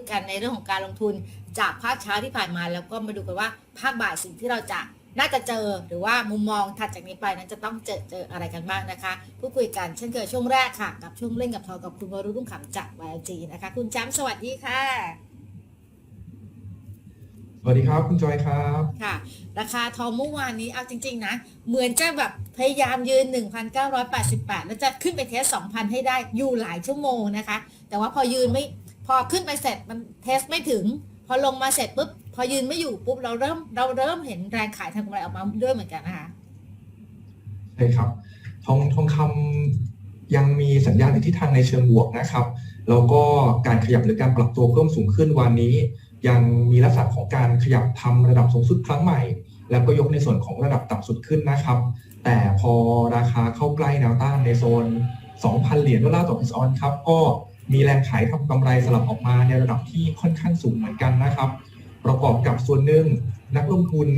ยกันในเรื่องของการลงทุนจากภาคเช้าที่ผ่านมาแล้วก็มาดูกันว่าภาคบ่ายสิ่งที่เราจะน่าจะเจอหรือว่ามุมมองถัดจากนี้ไปนั้นจะต้องเจอเจออะไรกันบ้างนะคะ พูดคุยกันเช่นเคยช่วงแรกค่ะ กับช่วงเล่นกับทองกับคุณวรุณรุ่งขำจาก YLG นะคะ คุณแจมป์สวัสดีค่ะ สวัสดีครับคุณจอยครับค่ะ ราคาทองเมื่อวานนี้เอาจริง ๆ นะ เหมือนจะแบบพยายามยืน 1,988 แล้วจะขึ้นไปเทส2,000 ให้ได้อยู่หลายชั่วโมงนะคะ แต่ว่าพอยืนไม่ พอขึ้นไปเสร็จมันเทสไม่ถึง พอลงมาเสร็จปุ๊บพอยืนไม่อยู่ปุ๊บเราเริ่มเราเริ่มเห็นแรงขายทางกำไรออกมาด้วยเหมือนกันนะคะใช่ครับทองทองคำยังมีสัญญาณในทิศทางในเชิงบวกนะครับ แล้วก็การขยับหรือการปรับตัวเพิ่มสูงขึ้นวันนี้ ยังมีลักษณะของการขยับทำระดับสูงสุดครั้งใหม่ แล้วก็ยกในส่วนของระดับต่ำสุดขึ้นนะครับ แต่พอราคาเข้าใกล้แนวต้านในโซน 2,000 เหรียญดอลลาร์ต่อออนครับก็ มีแรงขายทำกำไรสลับออกมาในระดับที่ค่อนข้างสูงเหมือนกันนะครับ ประกอบกับส่วนหนึ่งนักลงทุน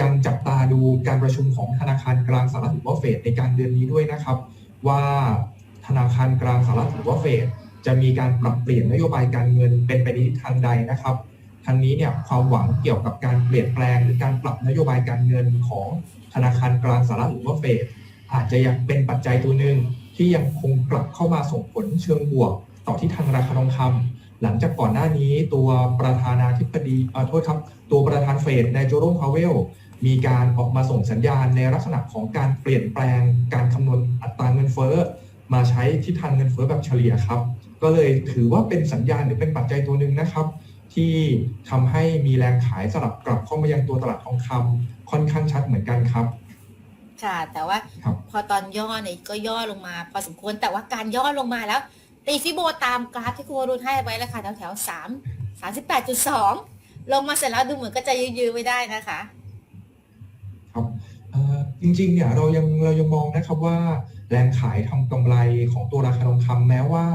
ยังจับตาดูการประชุมของธนาคารกลางสหรัฐหรือว่าเฟดในการเดือนนี้ด้วยนะครับ ว่าธนาคารกลางสหรัฐหรือว่าเฟดจะมีการปรับเปลี่ยนนโยบายการเงินเป็นไปในทิศทางใดนะครับทั้งนี้เนี่ยความหวังเกี่ยวกับการเปลี่ยนแปลงหรือการปรับนโยบายการเงินของธนาคารกลางสหรัฐหรือว่าเฟดอาจจะยังเป็นปัจจัยตัวหนึ่งที่ยังคงกลับเข้ามาส่งผลเชิงบวก ต่อที่ทางราคาทองคำหลังจากก่อนหน้านี้ตัวประธานาธิบดีเอ่อโทษครับ ตัวประธานเฟดในโจโรมพาวเวลมีการออกมาส่งสัญญาณในลักษณะของการเปลี่ยนแปลงการคำนวณอัตราเงินเฟ้อมาใช้ทิศทางเงินเฟ้อแบบเฉลี่ยครับ ก็เลยถือว่าเป็นสัญญาณหรือเป็นปัจจัยตัวหนึ่งนะครับ ที่ทำให้มีแรงขายสลับกลับเข้ามายังตัวตลาดทองคำค่อนข้างชัดเหมือนกันครับ ค่ะ แต่ว่าครับพอตอนย่อเนี่ยก็ย่อลงมา พอสมควรแต่ว่าการย่อลงมาแล้ว ตีฟิโบตามกราฟที่คุณวรุณให้ไว้แล้วค่ะแถวแถวสามสามสิบแปดจุดสองลงมาเสร็จแล้วดูเหมือนก็จะยื้อๆไว้ได้นะคะ ครับเอ่อจริงๆเนี่ยเรายังเรายังมองนะครับว่าแรงขายทำกำไรของตัวราคาทองคำแม้ว่า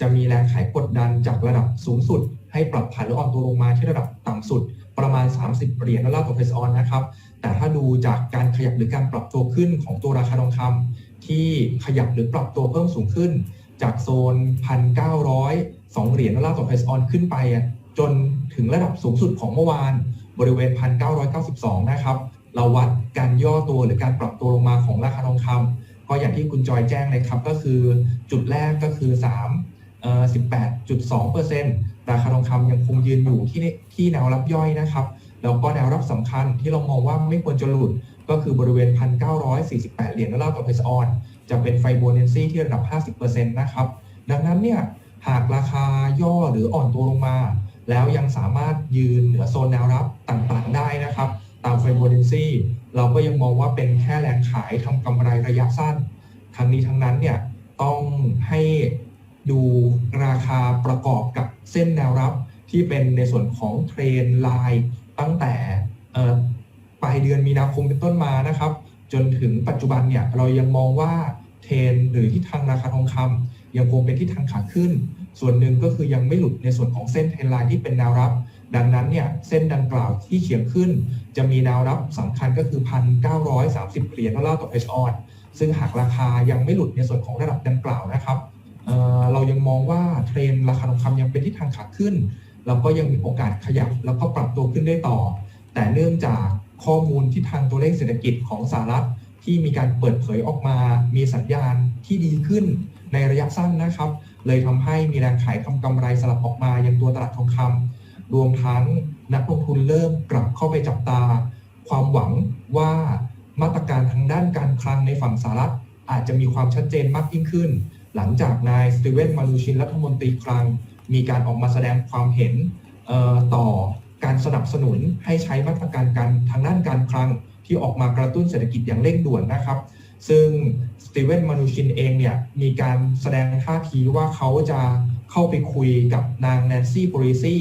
จะมีแรงขายกดดันจากระดับสูงสุด ให้ปรับฐานหรืออ่อนตัวลงมาที่ระดับต่ำสุด ประมาณ 30 เหรียญดอลลาร์ต่อเพสออนนะครับ แต่ถ้าดูจากการขยับหรือการปรับตัวขึ้นของตัวราคาทองคำที่ขยับหรือปรับตัวเพิ่มสูงขึ้น จากโซน 1,902 เหรียญดอลลาร์ต่อเพสออนขึ้นไปจนถึงระดับสูงสุดของเมื่อวานบริเวณ 1,992 นะครับ เราวัดการย่อตัวหรือการปรับตัวลงมาของราคาทองคำก็อย่างที่คุณจอยแจ้งเลยครับก็คือจุดแรกก็คือ3เอ่อ18.2%ราคาทองคำยังคงยืนอยู่ที่ที่แนวรับย่อยนะครับ แล้วก็แนวรับสำคัญที่เรามองว่าไม่ควรจะหลุดก็คือบริเวณ 1,948 เหรียญดอลลาร์ต่อเพสออน จะเป็นไฟโบนันซีที่ระดับ 50%นะครับ ดังนั้นเนี่ยหากราคาย่อหรืออ่อนตัวลงมา แล้วยังสามารถยืนเหนือโซนแนวรับต่างๆได้นะครับ ตามไฟโบนันซีเราก็ยังมองว่าเป็นแค่แรงขายทำกำไรระยะสั้น ทั้งนี้ทั้งนั้นเนี่ยต้องให้ดูราคาประกอบกับเส้นแนวรับที่เป็นในส่วนของเทรนไลน์ตั้งแต่ปลายเดือนมีนาคมเป็นต้นมานะครับ จนถึงปัจจุบันเนี่ยเรายังมองว่าเทรนหรือทิศทางราคาทองคำยังคงเป็นทิศทางขาขึ้น ส่วนหนึ่งก็คือยังไม่หลุดในส่วนของเส้นเทรนไลน์ที่เป็นแนวรับ ดังนั้นเนี่ยเส้นดังกล่าวที่เฉียงขึ้น จะมีแนวรับสำคัญก็คือ 1,930 เหรียญดอลลาร์ต่อ H อชออนซึ่งหากราคายังไม่หลุดในส่วนของระดับดังกล่าวนะครับเเรายังมองว่าเทรนราคาทองคำยังเป็นทิศทางขาขึ้น แล้วก็ยังมีโอกาสขยับแล้วก็ปรับตัวขึ้นได้ต่อ แต่เนื่องจาก ข้อมูลที่ทางตัวเลขเศรษฐกิจของสหรัฐที่มีการเปิดเผยออกมา มีสัญญาณที่ดีขึ้นในระยะสั้นนะครับ เลยทำให้มีแรงขายทำกำไรสลับออกมายังตัวตลาดทองคำรวมทั้งนักลงทุนเริ่มกลับเข้าไปจับตา ความหวังว่ามาตรการทางด้านการคลังในฝั่งสหรัฐอาจจะมีความชัดเจนมากยิ่งขึ้น หลังจากนายสตีเวนมานูชินรัฐมนตรีคลัง มีการออกมาแสดงความเห็นต่อ การสนับสนุนให้ใช้มาตรการการทางด้านการคลังที่ออกมากระตุ้นเศรษฐกิจอย่างเร่งด่วนนะครับ ซึ่งสตีเวนมานูชินเองเนี่ยมีการแสดงท่าทีว่าเขาจะเข้าไปคุยกับนางแนนซี่โปริซี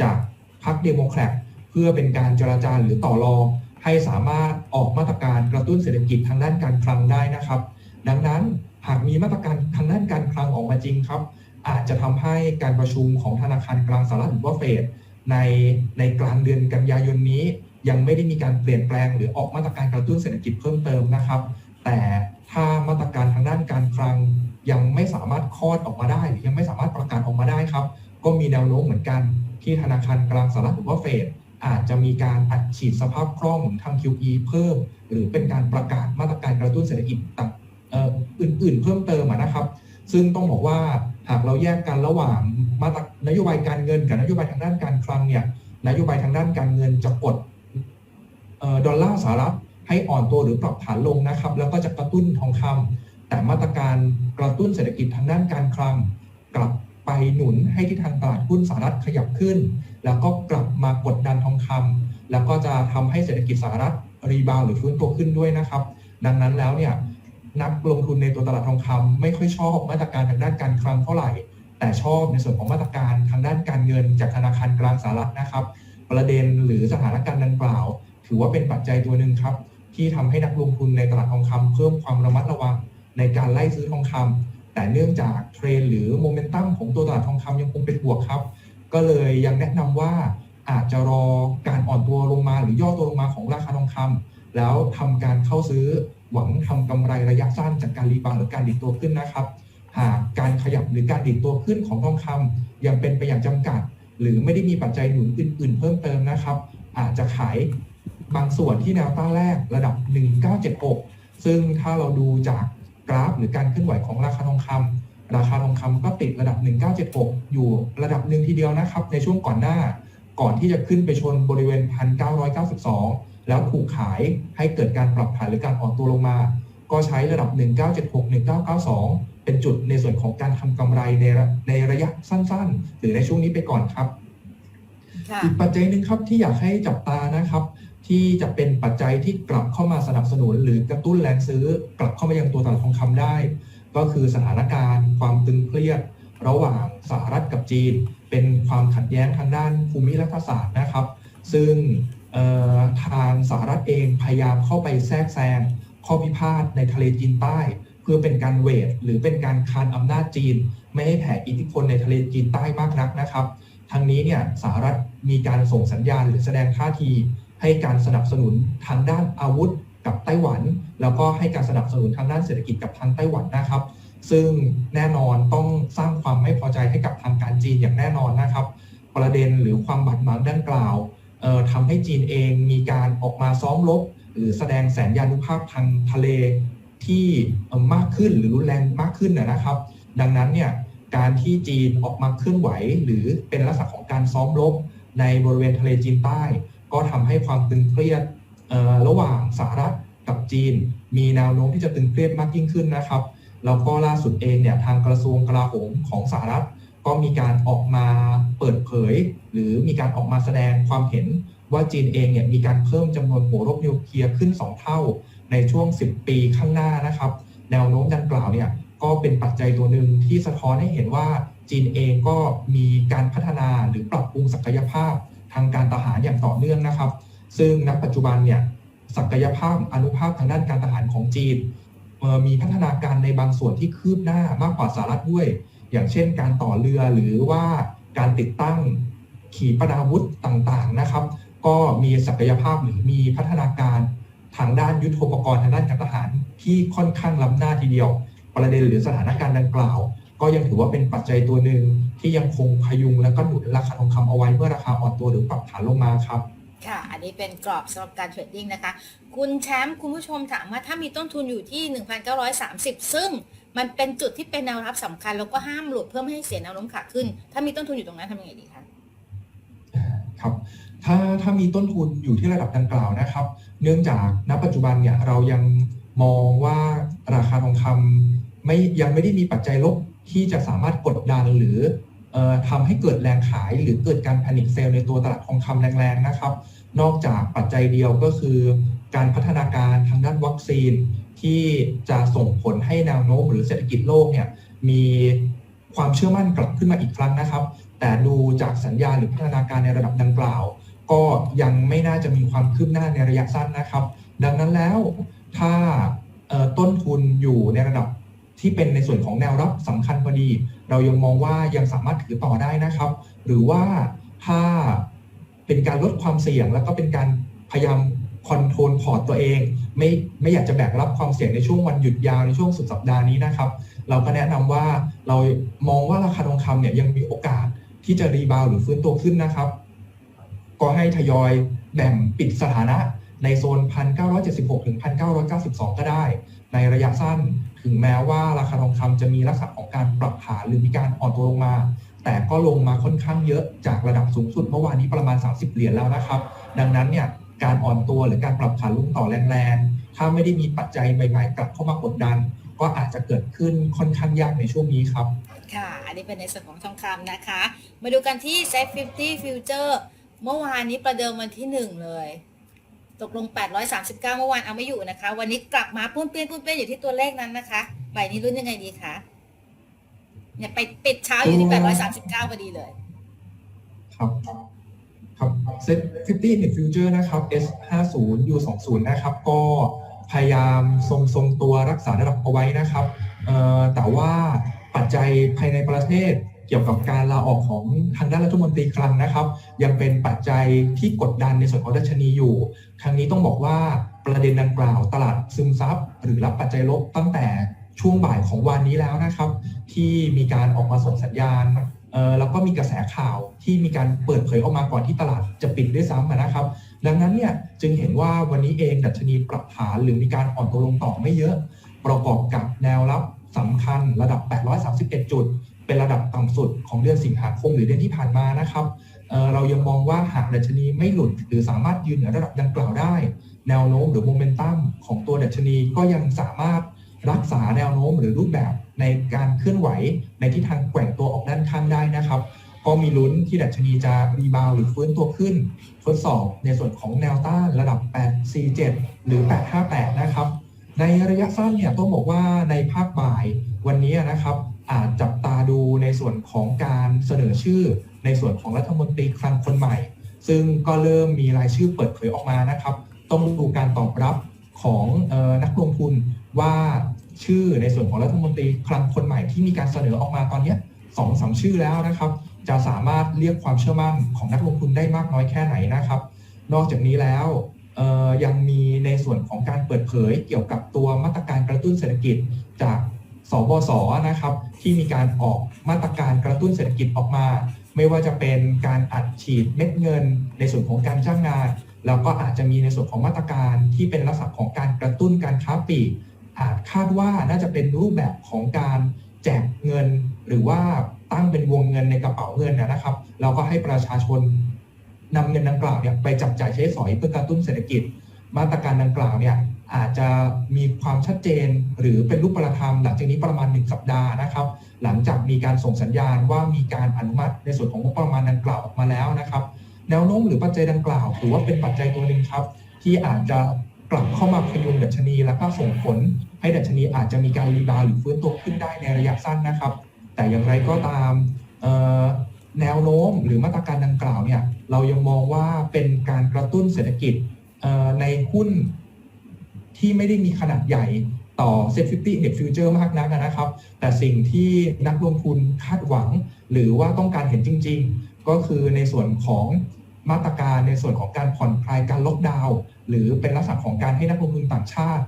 จากพรรคเดโมแครตเพื่อเป็นการเจรจาหรือต่อรองให้สามารถออกมาตรการกระตุ้นเศรษฐกิจทางด้านการคลังได้นะครับ ดังนั้นหากมีมาตรการทางด้านการคลังออกมาจริงครับ อาจจะทำให้การประชุมของธนาคารกลางสหรัฐหรือว่าเฟด ในในกลางเดือนกันยายนนี้ ยังไม่ได้มีการเปลี่ยนแปลงหรือออกมาตรการกระตุ้นเศรษฐกิจเพิ่มเติมนะครับ แต่ถ้ามาตรการทางด้านการคลังยังไม่สามารถคลอดออกมาได้ หรือยังไม่สามารถประกาศออกมาได้ครับ ก็มีแนวโน้มเหมือนกันที่ธนาคารกลางสหรัฐหรือว่าเฟดอาจจะมีการอัดฉีดสภาพคล่องทาง QE เพิ่ม หรือเป็นการประกาศมาตรการกระตุ้นเศรษฐกิจต่างอื่นๆ เพิ่มเติมนะครับ ซึ่งต้องบอกว่าหากเราแยกกันระหว่างมาตรนโยบายการเงินกับนโยบายทางด้านการคลังเนี่ยนโยบายทางด้านการเงินจะกดออดอลลาร์สหรัฐให้อ่อนตัวหรือปรับฐานลงนะครับ แล้วก็จะกระตุ้นทองคำแต่มาตรการกระตุ้นเศรษฐกิจทางด้านการคลัง กลับไปหนุนให้ที่ทางตลาดหุ้นสหรัฐขยับขึ้น แล้วก็กลับมากดดันทองคำแล้วก็จะทำให้เศรษฐกิจสหรัฐรีบาวหรือฟื้นตัวขึ้นด้วยนะครับ ดังนั้นแล้วเนี่ย นักลงทุนในตัวตลาดทองคำไม่ค่อยชอบมาตรการทางด้านการคลังเท่าไหร่ แต่ชอบในส่วนของมาตรการทางด้านการเงินจากธนาคารกลางสหรัฐนะครับ ประเด็นหรือสถานการณ์ดังกล่าว ถือว่าเป็นปัจจัยตัวหนึ่งครับ ที่ทำให้นักลงทุนในตลาดทองคำเพิ่มความระมัดระวังในการไล่ซื้อทองคำแต่เนื่องจากเทรนหรือโมเมนตัมของตัวตลาดทองคำยังคงเป็นบวกครับ ก็เลยยังแนะนำว่าอาจจะรอการอ่อนตัวลงมาหรือย่อตัวลงมาของราคาทองคำแล้วทำการเข้าซื้อ หวังทำกำไรระยะสั้นจากการรีบาวหรือการดิดตัวขึ้นนะครับ หากการขยับหรือการดิดตัวขึ้นของทองคำยังเป็นไปอย่างจำกัด หรือไม่ได้มีปัจจัยหนุนอื่น ๆ เพิ่มเติมนะครับ อาจจะขายบางส่วนที่แนวต้านแรกระดับ 1976 ซึ่งถ้าเราดูจากกราฟหรือการเคลื่อนไหวของราคาทองคำราคาทองคำก็ติดระดับ 1976 อยู่ระดับหนึ่งทีเดียวนะครับ ในช่วงก่อนหน้า ก่อนที่จะขึ้นไปชนบริเวณ 1992 แล้วถูกขายให้เกิดการปรับฐานหรือการอ่อนตัวลงมา ก็ใช้ระดับ 1976 1992 เป็นจุดในส่วนของการทำกำไรในระในระยะสั้นๆ หรือในช่วงนี้ไปก่อนครับค่ะอีกปัจจัยหนึ่งครับที่อยากให้จับตานะครับ ที่จะเป็นปัจจัยที่กลับเข้ามาสนับสนุน หรือกระตุ้นแรงซื้อกลับเข้ามายังตัวตลาดทองคำได้ ก็คือสถานการณ์ ความตึงเครียดระหว่างสหรัฐกับจีน เป็นความขัดแย้งทางด้านภูมิรัฐศาสตร์นะครับ ซึ่งเอ่อ ทางสหรัฐเองพยายามเข้าไปแทรกแซงข้อพิพาทในทะเลจีนใต้ เพื่อเป็นการเวทหรือเป็นการคานอำนาจจีน ไม่ให้แผ่อิทธิพลในทะเลจีนใต้มากนักนะครับทางนี้เนี่ยสหรัฐมีการส่งสัญญาณหรือแสดงท่าที ให้การสนับสนุนทางด้านอาวุธกับไต้หวัน แล้วก็ให้การสนับสนุนทางด้านเศรษฐกิจกับทางไต้หวันนะครับ ซึ่งแน่นอนต้องสร้างความไม่พอใจให้กับทางการจีนอย่างแน่นอนนะครับ ประเด็นหรือความบาดหมางดังกล่าว ทำให้จีนเองมีการออกมาซ้อมรบหรือแสดงแสนยานุภาพทางทะเลที่มากขึ้นหรือรุนแรงมากขึ้นนะครับ ดังนั้นเนี่ยการที่จีนออกมาเคลื่อนไหว หรือเป็นลักษณะของการซ้อมรบในบริเวณทะเลจีนใต้ ก็ทำให้ความตึงเครียดระหว่างสหรัฐกับจีน มีแนวโน้มที่จะตึงเครียดมากยิ่งขึ้นนะครับแล้วก็ล่าสุดเองเนี่ยทางกระทรวงกลาโหมของสหรัฐ ก็มีการออกมาเปิดเผย หรือมีการออกมาแสดงความเห็นว่าจีนเองเนี่ยมีการเพิ่มจำนวนหัวรบนิวเคลียร์ขึ้น 2 เท่า ในช่วง 10 ปีข้างหน้านะครับ แนวโน้มดังกล่าวเนี่ยก็เป็นปัจจัยตัวหนึ่งที่สะท้อนให้เห็นว่าจีนเองก็มีการพัฒนาหรือปรับปรุงศักยภาพทางการทหารอย่างต่อเนื่องนะครับ ซึ่งณปัจจุบันเนี่ยศักยภาพอนุภาพทางด้านการทหารของจีนมีพัฒนาการในบางส่วนที่คืบหน้ามากกว่าสหรัฐด้วย อย่างเช่นการต่อเรือหรือว่าการติดตั้งขีปนาวุธต่างๆนะครับ ก็มีศักยภาพหรือมีพัฒนาการทางด้านยุทโธปกรณ์ทางด้านการทหารที่ค่อนข้างล้ำหน้าทีเดียว ประเด็นหรือสถานการณ์ดังกล่าว ก็ยังถือว่าเป็นปัจจัยตัวหนึ่งที่ยังคงพยุงและก็หนุนราคาทองคำเอาไว้เมื่อราคาอ่อนตัวหรือปรับฐานลงมาครับค่ะ อันนี้เป็นกรอบสำหรับการเทรดดิ้งนะคะ คุณแชมป์คุณผู้ชมถามว่าถ้ามีต้นทุนอยู่ที่ 1,930 ซึ่ง มันเป็นจุดที่เป็นแนวรับสำคัญ แล้วก็ห้ามหลุดเพื่อไม่ให้เสียแนวโน้มขาขึ้น ถ้ามีต้นทุนอยู่ตรงนั้นทำยังไงดีคะครับถ้าถ้ามีต้นทุนอยู่ที่ระดับดังกล่าวนะครับ เนื่องจากณปัจจุบันเนี่ยเรายังมองว่าราคาทองคำไม่ยังไม่ได้มีปัจจัยลบที่จะสามารถกดดันหรืออ่อทำให้เกิดแรงขายหรือเกิดการแพนิคเซลในตัวตลาดทองคำแรงๆนะครับ นอกจากปัจจัยเดียวก็คือ การพัฒนาการทางด้านวัคซีน ที่จะส่งผลให้แนวโน้มหรือเศรษฐกิจโลกเนี่ยมีความเชื่อมั่นกลับขึ้นมาอีกครั้งนะครับ แต่ดูจากสัญญาณหรือพัฒนาการในระดับดังกล่าว ก็ยังไม่น่าจะมีความคืบหน้าในระยะสั้นนะครับ ดังนั้นแล้วถ้าต้นทุนอยู่ในระดับที่เป็นในส่วนของแนวรับสำคัญพอดี เรายังมองว่ายังสามารถถือต่อได้นะครับ หรือว่าถ้าเป็นการลดความเสี่ยงแล้วก็เป็นการพยายาม คอนโทรลพอร์ตตัวเอง ไม่ไม่อยากจะแบกรับความเสี่ยงในช่วงวันหยุดยาวในช่วงสุดสัปดาห์นี้นะครับ เราก็แนะนำว่าเรามองว่าราคาทองคำเนี่ยยังมีโอกาสที่จะรีบาวหรือฟื้นตัวขึ้นนะครับ ก็ให้ทยอยแบ่งปิดสถานะในโซน 1,976 ถึง 1,992 ก็ได้ ในระยะสั้นถึงแม้ว่าราคาทองคำจะมีลักษณะของการปรับฐานหรือมีการอ่อนตัวลงมา แต่ก็ลงมาค่อนข้างเยอะจากระดับสูงสุดเมื่อวานนี้ประมาณ 30 เหรียญแล้วนะครับ ดังนั้นเนี่ย การอ่อนตัวหรือการปรับฐานลงต่อแรงๆ ถ้าไม่ได้มีปัจจัยใหม่ๆ กลับเข้ามากดดัน ก็อาจจะเกิดขึ้นค่อนข้างยากในช่วงนี้ครับ ค่ะ อันนี้เป็นในส่วนของทองคำนะคะ มาดูกันที่ Set 50 Future เมื่อวานนี้ประเดิมวันที่ 1 เลย ตกลง 839 เมื่อวานเอาไม่อยู่นะคะ วันนี้กลับมาปุ้นเปี้ยนปุ้นเปี้ยนอยู่ที่ตัวเลขนั้นนะคะใบนี้รุ่นยังไงดีคะเนี่ยไปปิดเช้าอยู่ที่ 839พอดีเลย ครับเซ็ต50ในฟิวเจอร์นะครับ S50 U20 นะครับ ก็พยายามทรงทรงๆตัวรักษาระดับเอาไว้นะครับแต่ว่าปัจจัยภายในประเทศเกี่ยวกับการลาออกของทางด้านรัฐมนตรีคลังนะครับ ยังเป็นปัจจัยที่กดดันในส่วนของดัชนีอยู่ ครั้งนี้ต้องบอกว่าประเด็นดังกล่าวตลาดซึมซับหรือรับปัจจัยลบตั้งแต่ช่วงบ่ายของวันนี้แล้วนะครับ ที่มีการออกมาส่งสัญญาณ เอ่อแล้วก็มีกระแสข่าวที่มีการเปิดเผยออกมาก่อนที่ตลาดจะปิดด้วยซ้ำนะครับ ดังนั้นเนี่ยจึงเห็นว่าวันนี้เองดัชนีปรับฐานหรือมีการอ่อนตัวลงต่อไม่เยอะ ประกอบกับแนวรับสำคัญระดับ 831 จุด เป็นระดับต่ำสุดของเดือนสิงหาคมหรือเดือนที่ผ่านมานะครับเออเรายังมองว่าหากดัชนีไม่หลุด หรือสามารถยืนเหนือระดับดังกล่าวได้ แนวโน้มหรือโมเมนตัมของตัวดัชนีก็ยังสามารถรักษาแนวโน้มหรือรูปแบบ ในการเคลื่อนไหวในทิศทางแกว่งตัวออกด้านข้างได้นะครับ ก็มีลุ้นที่ดัชนีจะรีบาวหรือฟื้นตัวขึ้น ทดสอบในส่วนของแนวต้านระดับ 847 หรือ 858 นะครับ ในระยะสั้นเนี่ยต้องบอกว่าในภาคบ่ายวันนี้นะครับอาจจับตาดูในส่วนของการเสนอชื่อในส่วนของรัฐมนตรีคลังคนใหม่ ซึ่งก็เริ่มมีรายชื่อเปิดเผยออกมานะครับ ต้องดูการตอบรับของออนักลงทุนว่า ชื่อในส่วนของรัฐมนตรีคลังคนใหม่ที่มีการเสนอออกมาตอนนี้สองสามชื่อแล้วนะครับ จะสามารถเรียกความเชื่อมั่นของนักลงทุนได้มากน้อยแค่ไหนนะครับ นอกจากนี้แล้วยังมีในส่วนของการเปิดเผยเกี่ยวกับตัวมาตรการกระตุ้นเศรษฐกิจจากสบสนะครับ ที่มีการออกมาตรการกระตุ้นเศรษฐกิจออกมา ไม่ว่าจะเป็นการอัดฉีดเม็ดเงิน ในส่วนของการจ้างงาน แล้วก็อาจจะมีในส่วนของมาตรการที่เป็นลักษณะของการกระตุ้นการค้าปลีก อาจคาดว่าน่าจะเป็นรูปแบบของการแจกเงิน หรือว่าตั้งเป็นวงเงินในกระเป๋าเงินนะครับแล้วก็ให้ประชาชนนำเงินดังกล่าวเนี่ยไปจับจ่ายใช้สอยเพื่อกระตุ้นเศรษฐกิจ มาตรการดังกล่าวเนี่ยอาจจะมีความชัดเจนหรือเป็นรูปธรรมหลังจากนี้ประมาณ 1 สัปดาห์นะครับ หลังจากมีการส่งสัญญาณว่ามีการอนุมัติในส่วนของงบประมาณดังกล่าวออกมาแล้วนะครับ แนวโน้มหรือปัจจัยดังกล่าวถือว่าเป็นปัจจัยตัวหนึ่งครับ ที่อาจจะ กลับเข้ามาพยุงดัชนี แล้วก็ส่งผลให้ดัชนีอาจจะมีการรีบาวหรือฟื้นตัวขึ้นได้ในระยะสั้นนะครับ แต่อย่างไรก็ตามแนวโน้มหรือมาตรการดังกล่าวเนี่ยเรายังมองว่าเป็นการกระตุ้นเศรษฐกิจในหุ้นที่ไม่ได้มีขนาดใหญ่ต่อ Set 50 Index Future มากนักนะครับ แต่สิ่งที่นักลงทุนคาดหวัง หรือว่าต้องการเห็นจริง ๆ ก็คือในส่วนของ มาตรการในส่วนของการผ่อนคลายการล็อกดาวน์หรือเป็นลักษณะของการให้นักลงทุนต่างชาติ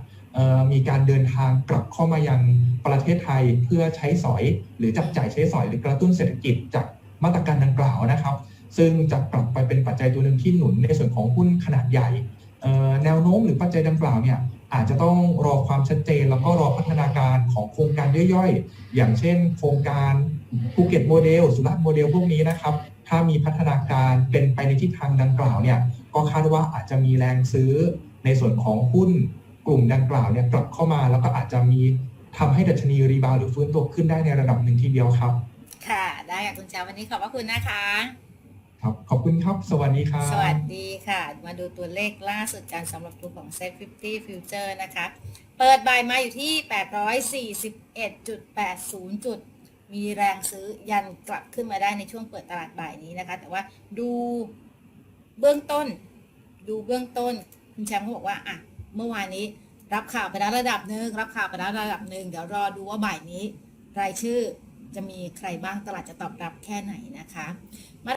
มีการเดินทางกลับเข้ามายังประเทศไทยเพื่อใช้สอย หรือจับจ่ายใช้สอยหรือกระตุ้นเศรษฐกิจจากมาตรการดังกล่าวนะครับ ซึ่งจะกลับไปเป็นปัจจัยตัวหนึ่งที่หนุนในส่วนของหุ้นขนาดใหญ่แนวโน้มหรือปัจจัยดังกล่าวเนี่ยอาจจะต้องรอความชัดเจน แล้วก็รอพัฒนาการของโครงการย่อยๆ อย่างเช่น โครงการภูเก็ตโมเดล สุราษฎร์โมเดลพวกนี้นะครับ ถ้ามีพัฒนาการเป็นไปในทิศทางดังกล่าวเนี่ยก็คาดว่าอาจจะมีแรงซื้อในส่วนของหุ้นกลุ่มดังกล่าวเนี่ยกลับเข้ามาแล้วก็อาจจะมีทำให้ดัชนีรีบาวด์หรือฟื้นตัวขึ้นได้ในระดับหนึ่งทีเดียวครับ ค่ะ ได้ค่ะคุณแชมป์วันนี้ขอบพระคุณนะคะ ครับขอบคุณครับ สวัสดีครับสวัสดีค่ะ มาดูตัวเลขล่าสุดการสำหรับกลุ่มของ Set 50 Future นะคะ เปิดบ่ายมาอยู่ที่ 841.80 จุด มีแรงซื้อยันกลับขึ้นมาได้ในช่วงเปิดตลาดบ่ายนี้นะคะ แต่ว่าดูเบื้องต้น ดูเบื้องต้นคุณแชมป์เขาบอกว่าอะเมื่อวานนี้รับข่าวไปแล้วระดับหนึ่งรับข่าวไปแล้วระดับหนึ่งเดี๋ยวรอดูว่าบ่ายนี้ รายชื่อจะมีใครบ้างตลาดจะตอบรับแค่ไหนนะคะ